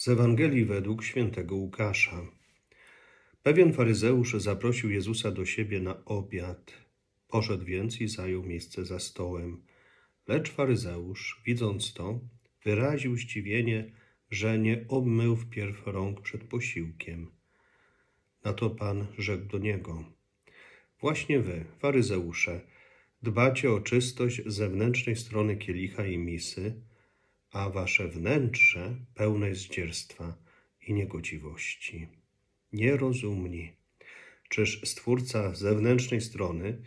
Z Ewangelii według świętego Łukasza. Pewien faryzeusz zaprosił Jezusa do siebie na obiad. Poszedł więc i zajął miejsce za stołem. Lecz faryzeusz, widząc to, wyraził zdziwienie, że nie obmył wpierw rąk przed posiłkiem. Na to Pan rzekł do niego: Właśnie wy, faryzeusze, dbacie o czystość zewnętrznej strony kielicha i misy, a wasze wnętrze pełne jest zdzierstwa i niegodziwości. Nierozumni. Czyż Stwórca zewnętrznej strony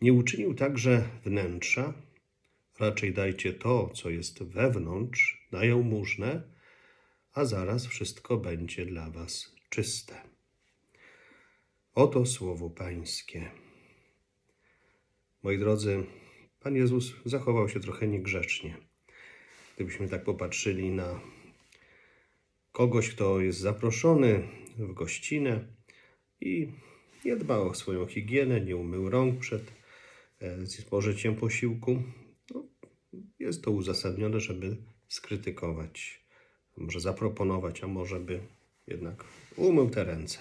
nie uczynił także wnętrza? Raczej dajcie to, co jest wewnątrz, na jałmużnę, a zaraz wszystko będzie dla was czyste. Oto słowo Pańskie. Moi drodzy, Pan Jezus zachował się trochę niegrzecznie. Gdybyśmy tak popatrzyli na kogoś, kto jest zaproszony w gościnę i nie dba o swoją higienę, nie umył rąk przed e, spożyciem posiłku, no, jest to uzasadnione, żeby skrytykować, może zaproponować, a może by jednak umył te ręce.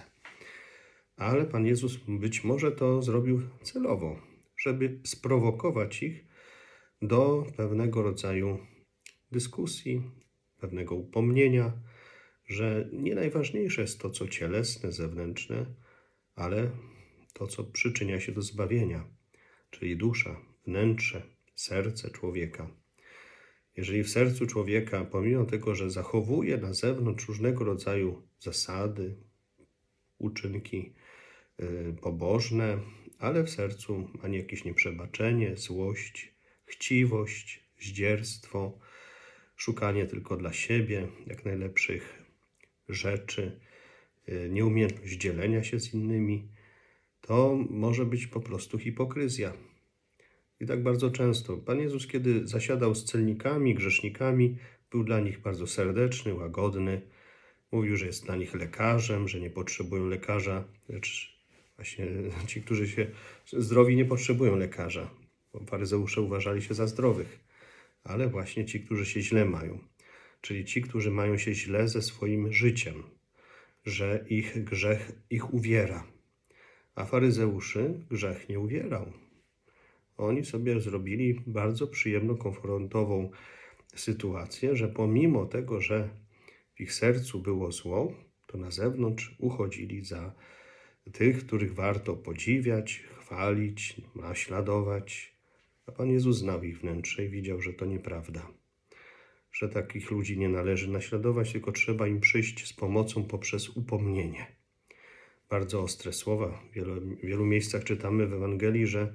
Ale Pan Jezus być może to zrobił celowo, żeby sprowokować ich do pewnego rodzaju dyskusji, pewnego upomnienia, że nie najważniejsze jest to, co cielesne, zewnętrzne, ale to, co przyczynia się do zbawienia, czyli dusza, wnętrze, serce człowieka. Jeżeli w sercu człowieka, pomimo tego, że zachowuje na zewnątrz różnego rodzaju zasady, uczynki y, pobożne, ale w sercu ma jakieś nieprzebaczenie, złość, chciwość, zdzierstwo, szukanie tylko dla siebie jak najlepszych rzeczy, y, nieumiejętność dzielenia się z innymi, to może być po prostu hipokryzja. I tak bardzo często. Pan Jezus, kiedy zasiadał z celnikami, grzesznikami, był dla nich bardzo serdeczny, łagodny. Mówił, że jest dla nich lekarzem, że nie potrzebują lekarza, lecz właśnie ci, którzy się zdrowi, nie potrzebują lekarza, bo faryzeusze uważali się za zdrowych, ale właśnie ci, którzy się źle mają, czyli ci, którzy mają się źle ze swoim życiem, że ich grzech ich uwiera. A faryzeuszy grzech nie uwierał. Oni sobie zrobili bardzo przyjemną, konfrontową sytuację, że pomimo tego, że w ich sercu było zło, to na zewnątrz uchodzili za tych, których warto podziwiać, chwalić, naśladować. A Pan Jezus znał ich wnętrze i widział, że to nieprawda. Że takich ludzi nie należy naśladować, tylko trzeba im przyjść z pomocą poprzez upomnienie. Bardzo ostre słowa. W wielu, w wielu miejscach czytamy w Ewangelii, że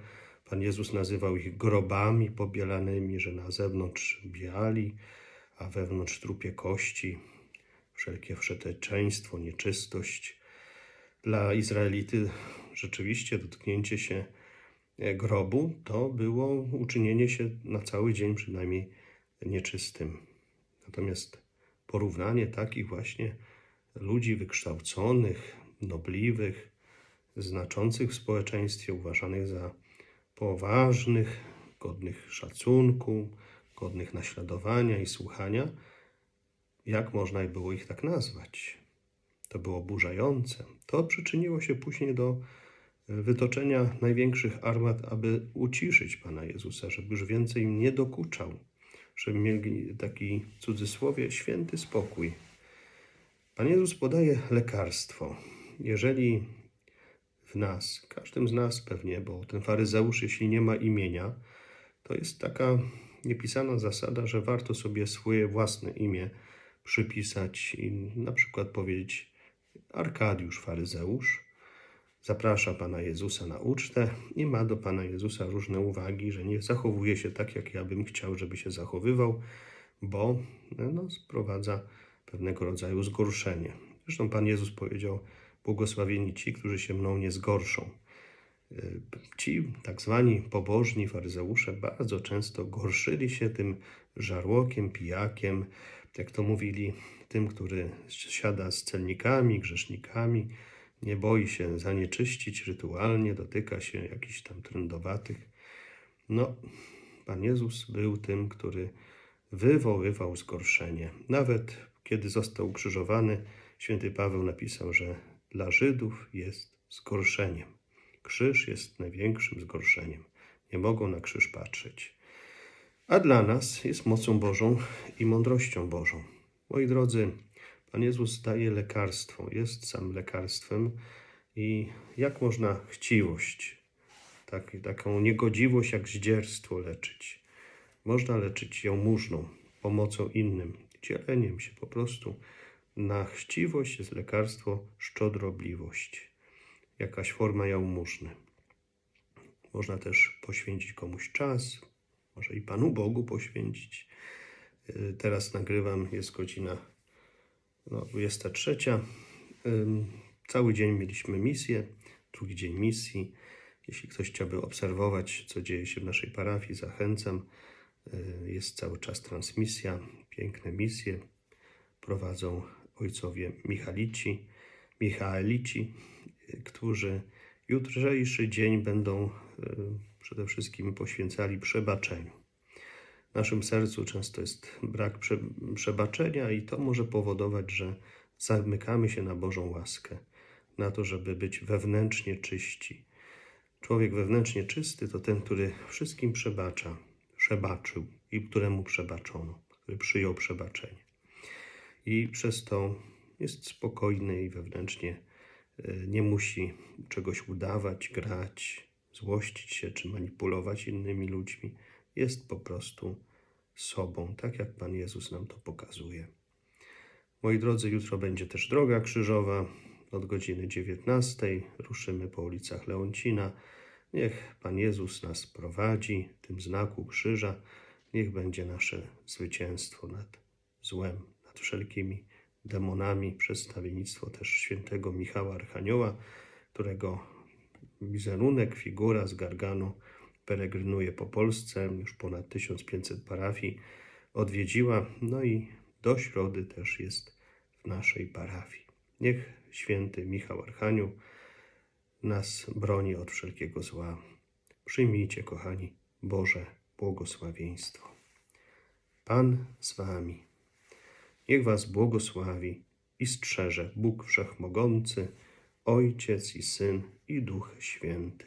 Pan Jezus nazywał ich grobami pobielanymi, że na zewnątrz biali, a wewnątrz trupie kości, wszelkie wszeteczeństwo, nieczystość. Dla Izraelity rzeczywiście dotknięcie się grobu to było uczynienie się na cały dzień przynajmniej nieczystym. Natomiast porównanie takich właśnie ludzi wykształconych, nobliwych, znaczących w społeczeństwie, uważanych za poważnych, godnych szacunku, godnych naśladowania i słuchania, jak można było ich tak nazwać? To było oburzające. To przyczyniło się później do wytoczenia największych armat, aby uciszyć Pana Jezusa, żeby już więcej im nie dokuczał, żeby mieli taki, cudzysłowie, święty spokój. Pan Jezus podaje lekarstwo. Jeżeli w nas, każdym z nas pewnie, bo ten faryzeusz, jeśli nie ma imienia, to jest taka niepisana zasada, że warto sobie swoje własne imię przypisać i na przykład powiedzieć Arkadiusz faryzeusz zaprasza Pana Jezusa na ucztę i ma do Pana Jezusa różne uwagi, że nie zachowuje się tak, jak ja bym chciał, żeby się zachowywał, bo no, sprowadza pewnego rodzaju zgorszenie. Zresztą Pan Jezus powiedział, błogosławieni ci, którzy się mną nie zgorszą. Y, ci tak zwani pobożni faryzeusze bardzo często gorszyli się tym żarłokiem, pijakiem, jak to mówili, tym, który siada z celnikami, grzesznikami, nie boi się zanieczyścić rytualnie, dotyka się jakichś tam trędowatych. No, Pan Jezus był tym, który wywoływał zgorszenie. Nawet kiedy został ukrzyżowany, święty Paweł napisał, że dla Żydów jest zgorszeniem. Krzyż jest największym zgorszeniem. Nie mogą na krzyż patrzeć. A dla nas jest mocą Bożą i mądrością Bożą. Moi drodzy, Pan Jezus daje lekarstwo, jest sam lekarstwem i jak można chciwość, tak, taką niegodziwość jak zdzierstwo leczyć? Można leczyć jałmużną, pomocą innym, dzieleniem się po prostu. Na chciwość jest lekarstwo szczodrobliwość, jakaś forma jałmużny. Można też poświęcić komuś czas, może i Panu Bogu poświęcić. Y, Teraz nagrywam, jest godzina no, 23. Ym, Cały dzień mieliśmy misję, drugi dzień misji. Jeśli ktoś chciałby obserwować, co dzieje się w naszej parafii, zachęcam. Y, Jest cały czas transmisja, piękne misje. Prowadzą ojcowie Michalici, Michaelici, y, którzy jutrzejszy dzień będą y, przede wszystkim poświęcali przebaczeniu. W naszym sercu często jest brak prze, przebaczenia, i to może powodować, że zamykamy się na Bożą łaskę, na to, żeby być wewnętrznie czyści. Człowiek wewnętrznie czysty to ten, który wszystkim przebacza, przebaczył i któremu przebaczono, który przyjął przebaczenie. I przez to jest spokojny i wewnętrznie y, nie musi czegoś udawać, grać, złościć się czy manipulować innymi ludźmi. Jest po prostu sobą, tak jak Pan Jezus nam to pokazuje. Moi drodzy, jutro będzie też droga krzyżowa. Od godziny 19 ruszymy po ulicach Leoncina. Niech Pan Jezus nas prowadzi tym znaku krzyża. Niech będzie nasze zwycięstwo nad złem, nad wszelkimi demonami. Przedstawiennictwo też świętego Michała Archanioła, którego wizerunek, figura z Garganu peregrynuje po Polsce. Już ponad 1500 parafii odwiedziła. No i do środy też jest w naszej parafii. Niech święty Michał Archanioł nas broni od wszelkiego zła. Przyjmijcie, kochani, Boże błogosławieństwo. Pan z wami. Niech was błogosławi i strzeże Bóg Wszechmogący, Ojciec i Syn i Duch Święty.